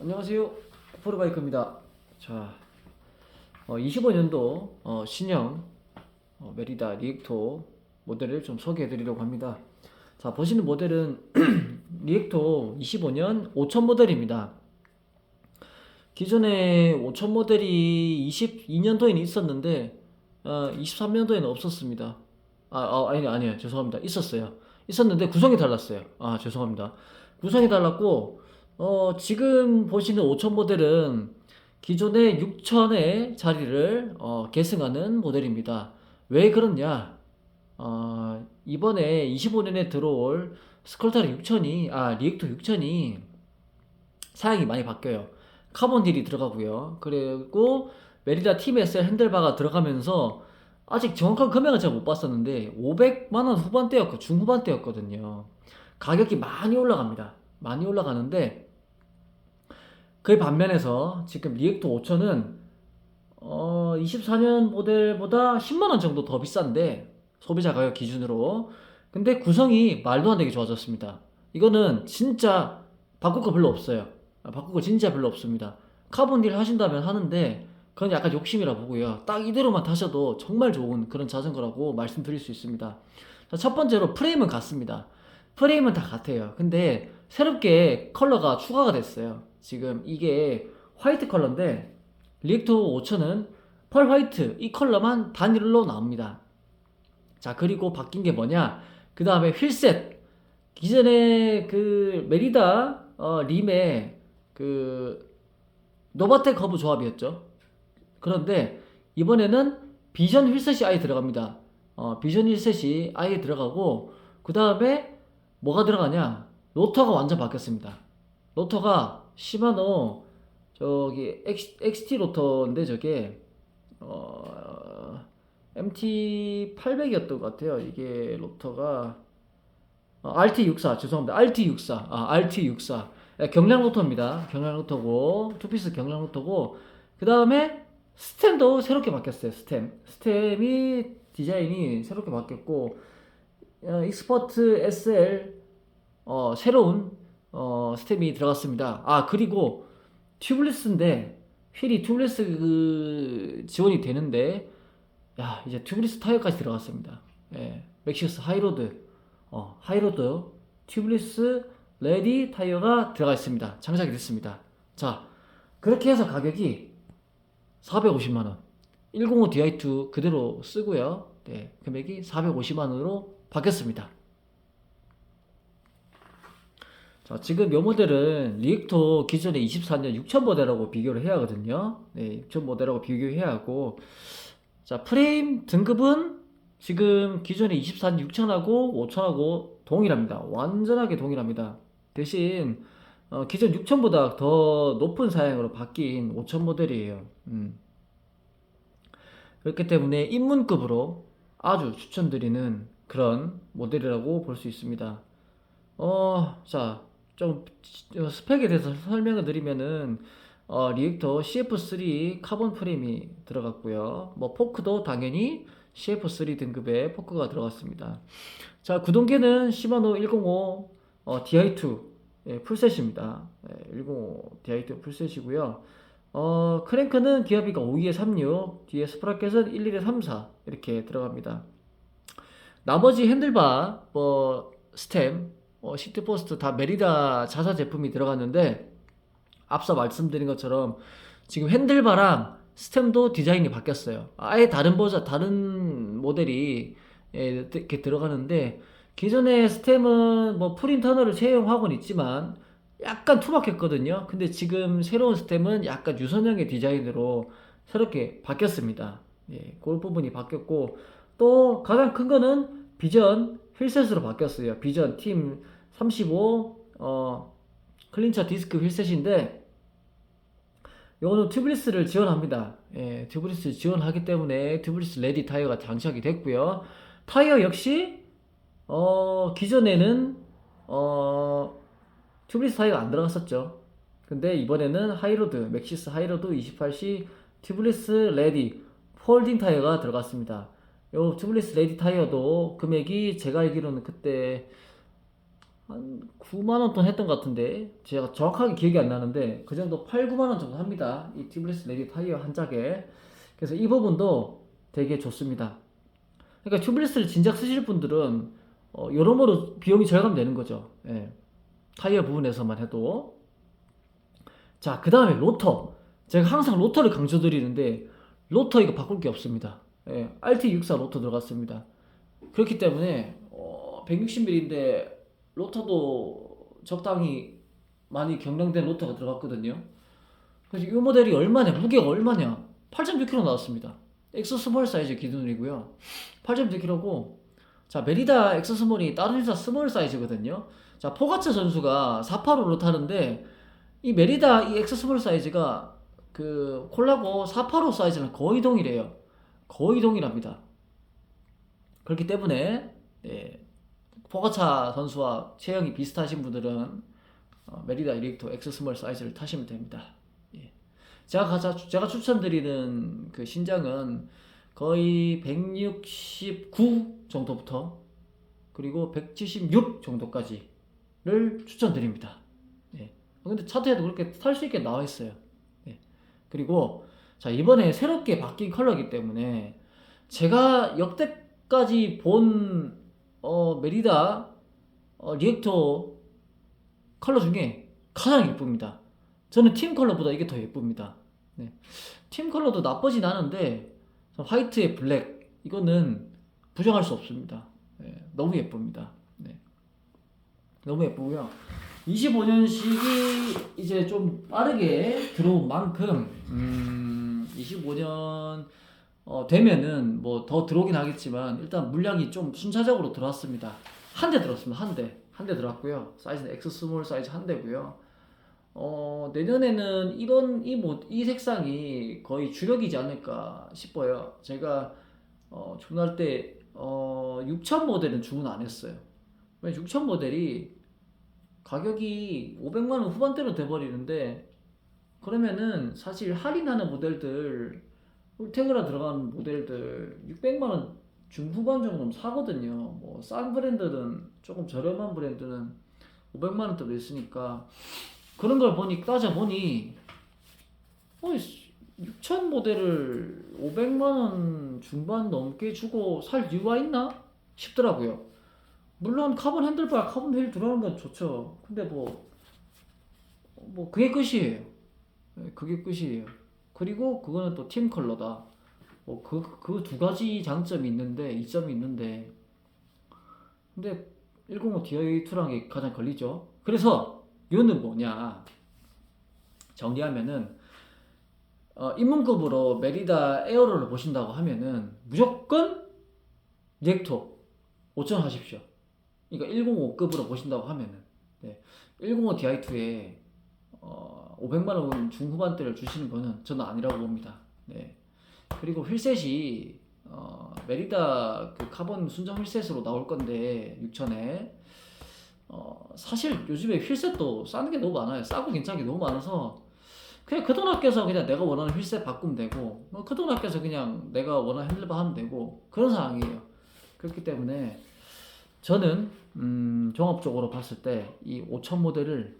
안녕하세요. 포르바이크입니다. 자, 어, 25년도 어, 신형 어, 메리다 리액토 모델을 좀 소개해 드리려고 합니다. 자, 보시는 모델은 리액토 25년 5000 모델입니다. 기존에 5000 모델이 22년도에는 있었는데 어, 23년도에는 없었습니다. 아, 아 아니 아니요 죄송합니다 있었어요 있었는데 구성이 달랐어요 아 죄송합니다 구성이 달랐고 어 지금 보시는 5000 모델은 기존의 6000의 자리를 어, 계승하는 모델입니다 왜 그러냐 어, 이번에 25년에 들어올 스컬타르 6000이 아 리액토 6000이 사양이 많이 바뀌어요 카본 딜이 들어가고요 그리고 메리다 팀 SL 핸들바가 들어가면서 아직 정확한 금액은 제가 못 봤었는데 500만 원 후반대였고 중후반대였거든요. 가격이 많이 올라갑니다. 많이 올라가는데 그 반면에서 지금 리액토 5000은 어 24년 모델보다 10만 원 정도 더 비싼데 소비자 가격 기준으로 근데 구성이 말도 안 되게 좋아졌습니다. 이거는 진짜 바꿀 거 별로 없어요. 아, 바꿀 거 진짜 별로 없습니다. 카본 딜 하신다면 하는데 그건 약간 욕심이라 보고요. 딱 이대로만 타셔도 정말 좋은 그런 자전거라고 말씀드릴 수 있습니다. 자, 첫 번째로 프레임은 같습니다. 프레임은 다 같아요. 근데 새롭게 컬러가 추가가 됐어요. 지금 이게 화이트 컬러인데 리액토 5000은 펄 화이트 이 컬러만 단일로 나옵니다. 자 그리고 바뀐 게 뭐냐? 그 다음에 휠셋 기존에 그 메리다 어, 림의 그 노바텍 커브 조합이었죠. 그런데 이번에는 비전 휠셋이 아예 들어갑니다. 어, 비전 휠셋이 아예 들어가고 그 다음에 뭐가 들어가냐? 로터가 완전 바뀌었습니다. 로터가 시마노 저기 X, XT 로터인데 저게 어, MT 800이었던 것 같아요. 이게 로터가 어, RT64 죄송합니다. RT64 아 RT64 경량 로터입니다. 경량 로터고 투피스 경량 로터고 그 다음에 스템도 새롭게 바뀌었어요. 스템. 스템이 디자인이 새롭게 바뀌었고 어, 익스퍼트 SL 어, 새로운 어, 스템이 들어갔습니다. 아 그리고 튜블리스인데 휠이 튜블리스 그 지원이 되는데 야 이제 튜블리스 타이어까지 들어갔습니다. 예, 맥시스 하이로드 어, 하이로드 튜블리스 레디 타이어가 들어가 있습니다. 장착이 됐습니다. 자 그렇게 해서 가격이 450만원 105 Di2 그대로 쓰고요 네, 금액이 450만원으로 바뀌었습니다 자, 지금 이 모델은 리액토 기존의 24년 6000 모델하고 비교를 해야 하거든요 네, 6000 모델하고 비교해야 하고 자 프레임 등급은 지금 기존의 24년 6000하고 5000하고 동일합니다 완전하게 동일합니다 대신 어, 기존 6000보다 더 높은 사양으로 바뀐 5000 모델이에요. 음. 그렇기 때문에 입문급으로 아주 추천드리는 그런 모델이라고 볼 수 있습니다. 어, 자, 좀 스펙에 대해서 설명을 드리면은 어, 리액터 CF3 카본 프레임이 들어갔고요. 뭐 포크도 당연히 CF3 등급의 포크가 들어갔습니다. 자, 구동계는 시마노 105 어, DI2 예, 풀셋입니다. 예, 105 DI2 풀셋이고요. 어, 크랭크는 기어비가 5, 2에 36, 뒤에 스프라켓은 1, 1에 3, 4 이렇게 들어갑니다. 나머지 핸들바, 뭐 스템, 어, 시트 포스트 다 메리다 자사 제품이 들어갔는데 앞서 말씀드린 것처럼 지금 핸들바랑 스템도 디자인이 바뀌었어요. 아예 다른 버전, 다른 모델이 예, 이렇게 들어가는데 기존의 스템은 뭐 프린터널을 채용하고는 있지만 약간 투박했거든요. 근데 지금 새로운 스템은 약간 유선형의 디자인으로 새롭게 바뀌었습니다. 예, 그 부분이 바뀌었고 또 가장 큰 거는 비전 휠셋으로 바뀌었어요. 비전 팀 35 어, 클린처 디스크 휠셋인데 이거는 튜블리스를 지원합니다. 예, 튜블리스 지원하기 때문에 튜블리스 레디 타이어가 장착이 됐고요. 타이어 역시 어, 기존에는 어, 튜블리스 타이어가 안 들어갔었죠. 근데 이번에는 하이로드, 맥시스 하이로드 28C 튜블리스 레디 폴딩 타이어가 들어갔습니다. 요 튜블리스 레디 타이어도 금액이 제가 알기로는 그때 한 9만 원 돈 했던 것 같은데 제가 정확하게 기억이 안 나는데 그 정도 8, 9만 원 정도 합니다. 이 튜브레스 레디 타이어 한 짝에. 그래서 이 부분도 되게 좋습니다. 그러니까 튜브레스를 진작 쓰실 분들은 어, 여러모로 비용이 절감되는 거죠. 예. 타이어 부분에서만 해도. 자, 그 다음에 로터. 제가 항상 로터를 강조드리는데 로터 이거 바꿀 게 없습니다. 예, RT64 로터 들어갔습니다. 그렇기 때문에 어, 160mm인데 로터도 적당히 많이 경량된 로터가 들어갔거든요. 그래서 이 모델이 얼마냐? 무게가 얼마냐? 8.6kg 나왔습니다. 엑소 스몰 사이즈 기준이고요. 8.6kg고 자 메리다 엑소 스몰이 다른 회사 스몰 사이즈거든요. 자 포가차 선수가 485로 타는데 이 메리다 이 엑소 스몰 사이즈가 그 콜라보 485 사이즈는 거의 동일해요. 거의 동일합니다. 그렇기 때문에 예, 포가차 선수와 체형이 비슷하신 분들은 어, 메리다 이렉토 엑스 스몰 사이즈를 타시면 됩니다. 예. 제가 제가 추천드리는 그 신장은 거의 169 정도부터 그리고 176 정도까지를 추천드립니다. 예. 근데 차트에도 그렇게 탈 수 있게 나와 있어요. 예. 그리고 자 이번에 새롭게 바뀐 컬러이기 때문에 제가 역대까지 본 어, 메리다 어, 리액터 컬러 중에 가장 예쁩니다. 저는 팀 컬러보다 이게 더 예쁩니다. 네. 팀 컬러도 나쁘진 않은데 화이트에 블랙 이거는 부정할 수 없습니다. 네, 너무 예쁩니다. 네. 너무 예쁘고요. 25년식이 이제 좀 빠르게 들어온 만큼 음, 25년 어, 되면은 뭐 더 들어오긴 하겠지만 일단 물량이 좀 순차적으로 들어왔습니다. 한 대 들어왔습니다. 한 대. 한 대 들어왔고요. 사이즈는 엑스 스몰 사이즈 한 대고요. 어, 내년에는 이런 이, 모, 이 색상이 거의 주력이지 않을까 싶어요. 제가 어, 주문할 때 어, 6천 모델은 주문 안 했어요. 왜 6천 모델이 가격이 500만 원 후반대로 돼 버리는데 그러면은 사실 할인하는 모델들 울테그라 들어간 모델들 600만 원 중후반 정도는 사거든요. 뭐 싼 브랜드는 조금 저렴한 브랜드는 500만 원대로 있으니까 그런 걸 보니 따져 보니 어 6천 모델을 500만 원 중반 넘게 주고 살 이유가 있나 싶더라고요. 물론 카본 핸들바, 카본 휠 들어가는 건 좋죠. 근데 뭐, 뭐, 그게 끝이에요. 네, 그게 끝이에요. 그리고 그거는 또 팀 컬러다. 뭐, 그, 그 두 가지 장점이 있는데, 이점이 있는데, 근데 105 DI2랑 게 가장 걸리죠. 그래서, 이거는 뭐냐. 정리하면은, 어, 입문급으로 메리다 에어로를 보신다고 하면은, 무조건 넥토 5천 하십시오. 그러니까 105급으로 보신다고 하면은 네. 105 Di2에 어, 500만 원 중후반대를 주시는 거는 저는 아니라고 봅니다. 네. 그리고 휠셋이 어, 메리다 그 카본 순정 휠셋으로 나올 건데 6천에 어, 사실 요즘에 휠셋도 싸는 게 너무 많아요. 싸고 괜찮은 게 너무 많아서 그냥 그 돈 아껴서 그냥 내가 원하는 휠셋 바꾸면 되고 뭐 그 돈 아껴서 그냥 내가 원하는 핸들바 하면 되고 그런 상황이에요. 그렇기 때문에 저는 음, 종합적으로 봤을 때 이5000 모델을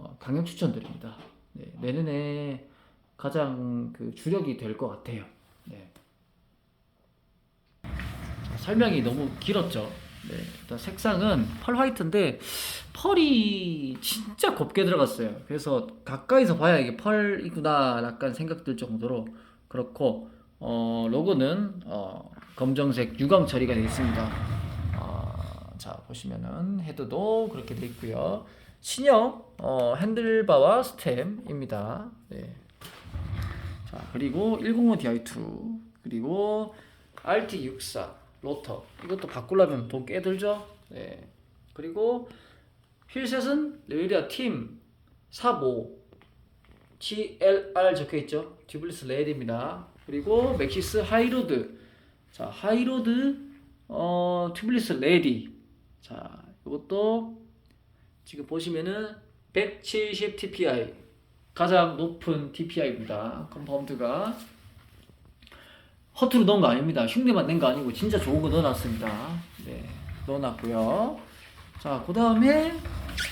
어, 강력 추천드립니다. 네, 내년에 가장 그 주력이 될 것 같아요. 네. 자, 설명이 너무 길었죠. 네, 일단 색상은 펄 화이트인데 펄이 진짜 곱게 들어갔어요. 그래서 가까이서 봐야 이게 펄이구나 약간 생각들 정도로 그렇고 어, 로고는 어, 검정색 유광 처리가 되어 있습니다. 어, 자 보시면은 헤드도 그렇게 되어 있고요. 신형 어, 핸들바와 스템입니다. 네. 자 그리고 105 Di2 그리고 RT64 로터 이것도 바꾸려면 돈 꽤 들죠. 네. 그리고 휠셋은 레이리아 팀 45 TLR 적혀 있죠. 튜블리스 레드입니다. 그리고 맥시스 하이로드. 자, 하이로드 어 튜블리스 레디. 자, 이것도 지금 보시면은 170 TPI 가장 높은 TPI입니다. 컴파운드가 허투루 넣은 거 아닙니다. 흉내만 낸 거 아니고 진짜 좋은 거 넣어놨습니다. 네, 넣어놨고요. 자, 그 다음에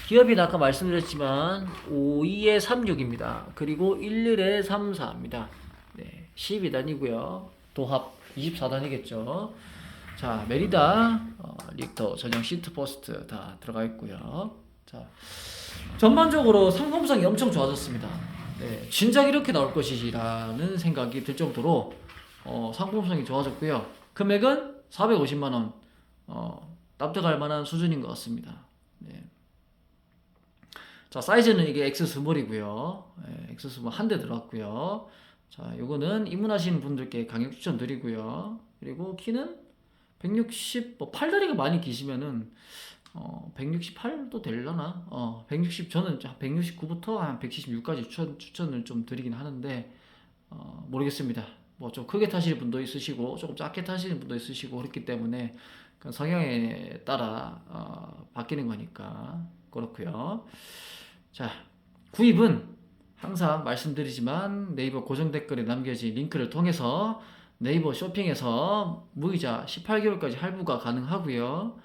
기업이 아까 말씀드렸지만 52에 36입니다. 그리고 11에 34입니다. 네, 12단이고요. 도합 24단이겠죠. 자, 메리다, 어, 리터, 전용 시트 포스트 다 들어가 있고요. 자, 전반적으로 상품성이 엄청 좋아졌습니다. 네, 진작 이렇게 나올 것이라는 생각이 들 정도로 어, 상품성이 좋아졌고요. 금액은 450만 원. 어, 납득할 만한 수준인 것 같습니다. 네. 자, 사이즈는 이게 X 스몰이고요. 네, X 스몰 한 대 들어갔고요. 자, 요거는 입문하시는 분들께 강력 추천드리고요. 그리고 키는 160, 뭐 팔다리가 많이 기시면은 어, 168도 되려나? 어, 160 저는 169부터 한 176까지 추천, 추천을 좀 드리긴 하는데 어, 모르겠습니다. 뭐 좀 크게 타시는 분도 있으시고 조금 작게 타시는 분도 있으시고 그렇기 때문에 그 성향에 따라 어, 바뀌는 거니까 그렇고요. 자, 구입은 항상 말씀드리지만 네이버 고정 댓글에 남겨진 링크를 통해서 네이버 쇼핑에서 무이자 18개월까지 할부가 가능하고요.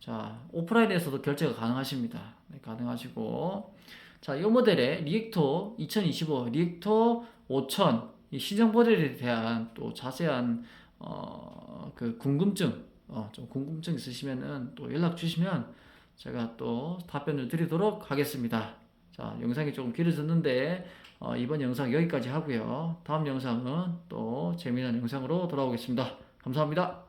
자, 오프라인에서도 결제가 가능하십니다. 네, 가능하시고. 자, 이 모델의 리액토 2025 리액토 5000이 시정 모델에 대한 또 자세한 어, 그 궁금증, 어, 좀 궁금증 있으시면은 또 연락 주시면 제가 또 답변을 드리도록 하겠습니다. 자, 영상이 조금 길어졌는데 어, 이번 영상 여기까지 하고요. 다음 영상은 또 재미난 영상으로 돌아오겠습니다. 감사합니다.